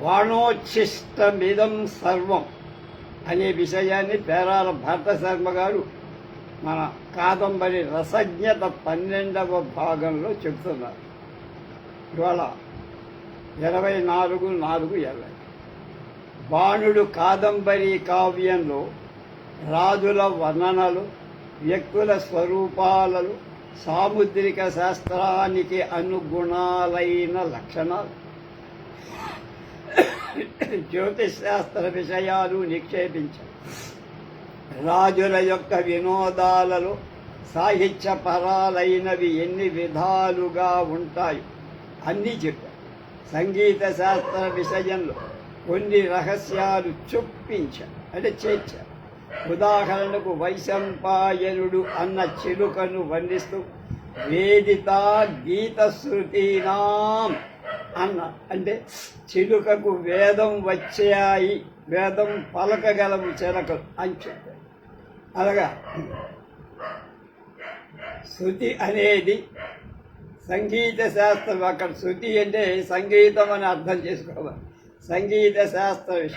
వాణోచ్ఛిష్టమిదం సర్వం. అనే విషయాన్ని పేరాల భరత శర్మ గారు మన కాదంబరి రసజ్ఞత పన్నెండవ భాగంలో చెబుతున్నారు. ఇవాళ ఇరవై నాలుగు నాలుగు ఇరవై బాణుడు కాదంబరి కావ్యంలో రాజుల వర్ణనలు వ్యక్తుల స్వరూపాలలు సాముద్రిక శాస్త్రానికి అనుగుణాలైన లక్షణాలు. జ్యోతిష్ శాస్త్ర విషయాలు నిక్షేపించారు రాజుల యొక్క వినోదాలలో సాహిత్య పరాలైనవి ఎన్ని విధాలుగా ఉంటాయి అన్నీ చెప్పారు. సంగీత శాస్త్ర విషయంలో కొన్ని రహస్యాలు చొప్పించారు అంటే చేర్చారు ఉదాహరణకు వైశంపాయనుడు అన్న చిలుకను వర్ణిస్తూ వేదిత గీత శృతీనాం అన్న. అంటే చిలుకకు వేదం వచ్చాయి వేదం పలకగలము చిలకలు అని చెప్పారు అలాగా? శృతి అనేది సంగీత శాస్త్రం. అక్కడ శృతి అంటే సంగీతం అని అర్థం చేసుకోవాలి. సంగీత శాస్త్ర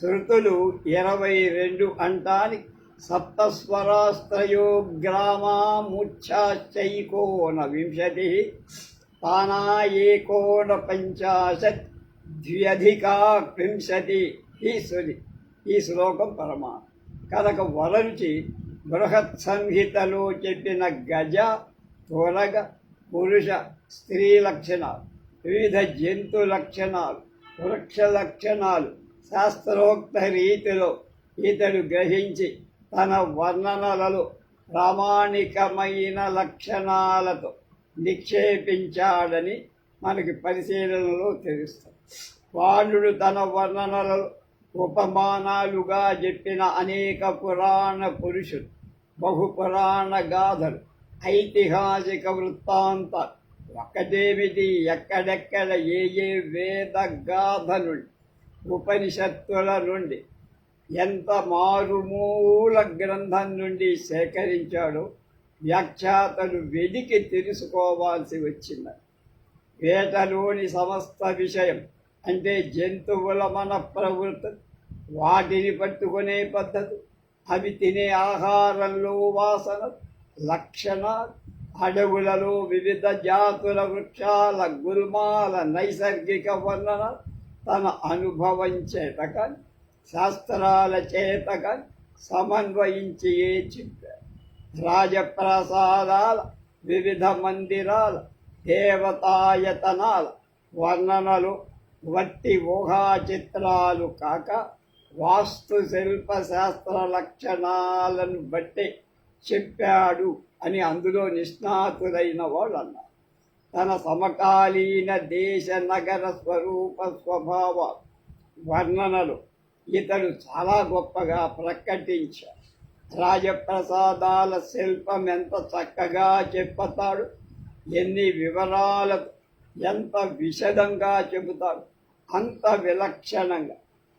శృతులు ఇరవై రెండు అంటానికి సప్తస్వరాస్త్రయో గ్రామాముచ్చాశ్చైకోన వింశతి. తానా పంచాశత్ ద్వ్యధికా వింశతి ఈ సుది ఈ శ్లోకం పరమా కనుక వరంచి బృహత్ సంహితలో చెప్పిన గజ త్వరగ పురుష స్త్రీ లక్షణాలు వివిధ జంతు లక్షణాలు వృక్ష లక్షణాలు శాస్త్రోక్త రీతిలో ఇతడు గ్రహించి తన వర్ణనలలో ప్రామాణికమైన లక్షణాలతో నిక్షేపించాడని మనకి పరిశీలనలో తెలుస్తుంది వాణుడు తన వర్ణనలలో ఉపమానాలుగా చెప్పిన అనేక పురాణ పురుషులు బహుపురాణ గాథలు ఐతిహాసిక వృత్తాంతాలు ఒకటేమిటి ఎక్కడెక్కడ ఏ ఏ వేద గాథలు ఉపనిషత్తుల నుండి ఎంత మారుమూల గ్రంథం నుండి సేకరించాడో వ్యాఖ్యాతలు వెదికి తెలుసుకోవాల్సి వచ్చింది. వేటలోని సమస్త విషయం అంటే జంతువుల మన ప్రవృత్తి వాటిని పట్టుకునే పద్ధతి అవి తినే ఆహారంలో వాసన లక్షణ అడవులలో వివిధ జాతుల వృక్షాల గురుమాల నైసర్గిక వర్ణన తన అనుభవం చేత కానీ శాస్త్రాల చేత కానీ సమన్వయించి చెప్పారు. రాజప్రసాదాల వివిధ మందిరాల దేవతాయతనాల వర్ణనలు వట్టి ఊహా చిత్రాలు కాక వాస్తు శిల్ప శాస్త్ర లక్షణాలను బట్టి చెప్పాడు అని అందులో నిష్ణాతులైన వాళ్ళు అన్నారు తన సమకాలీన దేశ నగర స్వరూప స్వభావ వర్ణనలు ఇతడు చాలా గొప్పగా ప్రకటించాడు. రాజప్రసాదాల శిల్పం ఎంత చక్కగా చెప్పుతాడు. ఎన్ని వివరాలు ఎంత విశదంగా చెబుతాడు. అంత విలక్షణంగా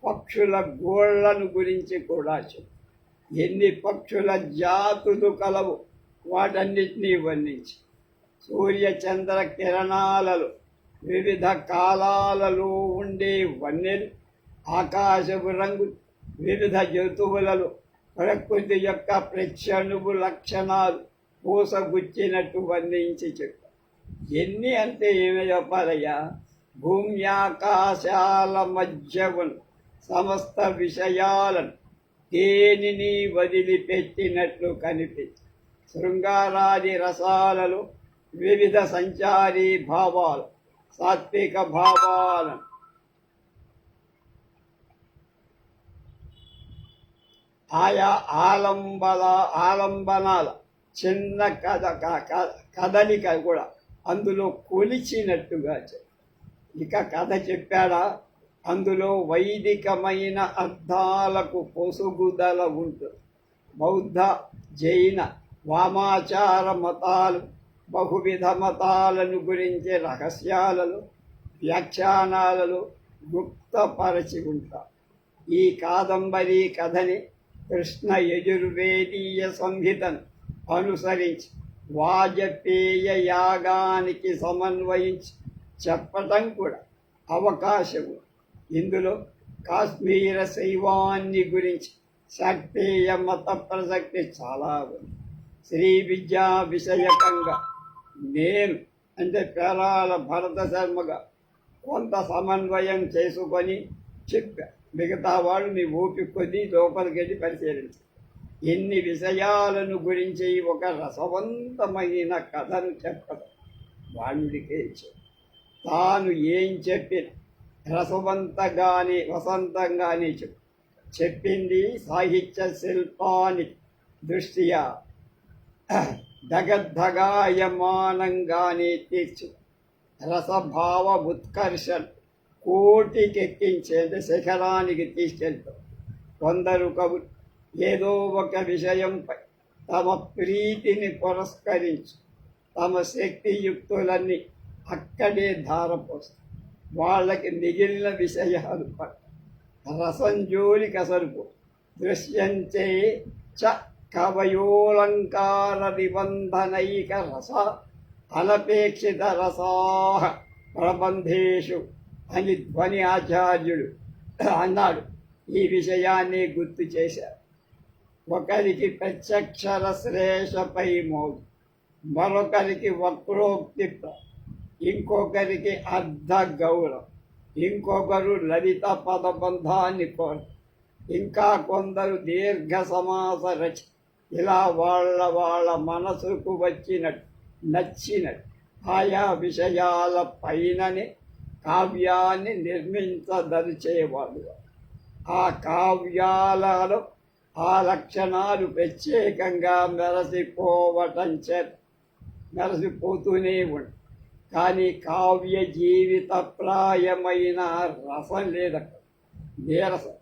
పక్షుల గోళ్ళను గురించి కూడా చెప్పు. ఎన్ని పక్షుల జాతులు కలవు వాటన్నిటినీ వర్ణించి. సూర్య చంద్ర కిరణాలలో వివిధ కాలాలలో ఉండే వన్నెలు ఆకాశపు రంగు వివిధ జంతువులలో ప్రకృతి యొక్క ప్రత్యనుభు లక్షణాలు పూసగుచ్చినట్టు వర్ణించి చెప్పారు. ఎన్ని అంటే ఏమి చెప్పాలయ్యా? భూమి ఆకాశాల మధ్య ఉన్న సమస్త విషయాలను దేనిని వదిలిపెట్టినట్లు కనిపించి శృంగారాది రసాలలో వివిధ సంచారీ భావాలు సాత్విక భావాలను ఆయా ఆలంబన ఆలంబనాల చిన్న కథ క- కదలిక కూడా అందులో కొలిచినట్టుగా ఇక కథ చెప్పాడా? అందులో వైదికమైన అర్థాలకు పొసుగుదల ఉంటుంది బౌద్ధ జైన వామాచార మతాలు బహువిధ మతాలను గురించి రహస్యాలలో వ్యాఖ్యానాలలో గుప్తపరచి ఉంటారు ఈ కాదంబరి కథని కృష్ణ యజుర్వేదీయ సంహితను అనుసరించి వాజపేయ యాగానికి సమన్వయించి చెప్పటం కూడా అవకాశము. ఇందులో కాశ్మీర శైవాన్ని గురించి శాక్తేయ మత ప్రసక్తి చాలా ఉంది. శ్రీ విద్యా విషయకంగా నేను అంటే పేరాల భరత శర్మగా కొంత సమన్వయం చేసుకొని చెప్పాను మిగతా వాళ్ళు నీ ఓపిక కొద్దీ లోపలికి వెళ్ళి పరిశీలించు. ఎన్ని విషయాలను గురించి ఒక రసవంతమైన కథను చెప్పడం వాణుడికే తాను ఏం చెప్పిన రసవంతగానే వసంతంగానే చెప్పు. చెప్పింది సాహిత్య శిల్పాని దృష్ట్యా దగద్ధగాయమానంగానే తీర్చు. రసభావ ఉత్కర్షణ కోటికెక్కించేది శిఖరానికి తీసుకెళ్తాం కొందరు కవు ఏదో ఒక విషయంపై తమ ప్రీతిని పురస్కరించి తమ శక్తియుక్తులన్నీ అక్కడే ధారపోస్తారు. వాళ్ళకి మిగిలిన విషయాలు పట్ట రసం జోలికి అసలు దృశ్యంచే చ కవయోలంకార నిబంధనైక రస అనపేక్షిత రసా ప్రబంధేషు అని ధ్వని ఆచార్యుడు అన్నాడు. ఈ విషయాన్ని గుర్తు చేశారు. ఒకరికి ప్రత్యక్షర శ్రేషపై మోగు మరొకరికి వక్రోక్తి ఇంకొకరికి అర్ధ గౌరవం ఇంకొకరు లలిత పదబంధాన్ని కోరు. ఇంకా కొందరు దీర్ఘ సమాస రచ ఇలా వాళ్ళ వాళ్ళ మనసుకు వచ్చినట్టు నచ్చినట్టు ఆయా విషయాల పైననే కావ్యాన్ని నిర్మించదలిచేవాడు ఆ కావ్యాలలో ఆ లక్షణాలు ప్రత్యేకంగా మెరసిపోవటం చేత మెరసిపోతూనే ఉంది. కానీ కావ్య జీవిత ప్రాయమైన రసం లేదక్క నీరసం.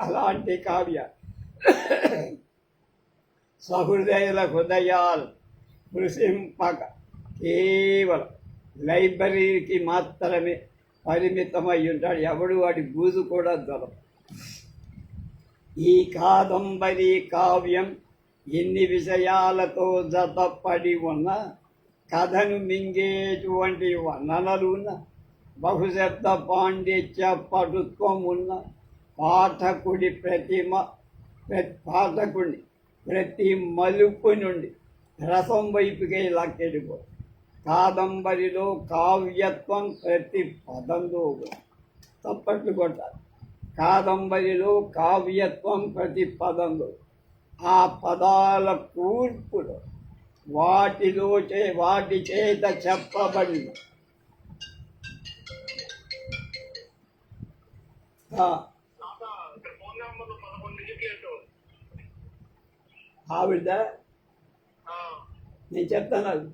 అలాంటి కావ్య సహృదయుల హృదయాలు కృషింపక కేవలం లైబ్రరీకి మాత్రమే పరిమితమై ఉంటాడు ఎవడు వాడి బూజు కూడా దొరకదు. ఈ కాదంబరి కావ్యం ఎన్ని విషయాలతో జతపడి ఉన్న కథను మింగేటువంటి వర్ణనలు ఉన్న బహుశబ్ద పాండిత్య పటుత్వం ఉన్న పాఠకుడి ప్రతిమ పాఠకుడిని పాఠకుడి ప్రతి మలుపు నుండి రసం వైపుకే లాక్కెళ్ళిపో కాదంబరిలో కావ్యత్వం ప్రతి పదంలో. తప్పట్లు కొట్టాలి. కాదంబరిలో కావ్యత్వం ప్రతి పదంలో. ఆ పదాల కూర్పులో వాటిలో చే వాటి చేత డిజిట్లు ఆవిడ? నేను చెప్తాను అది.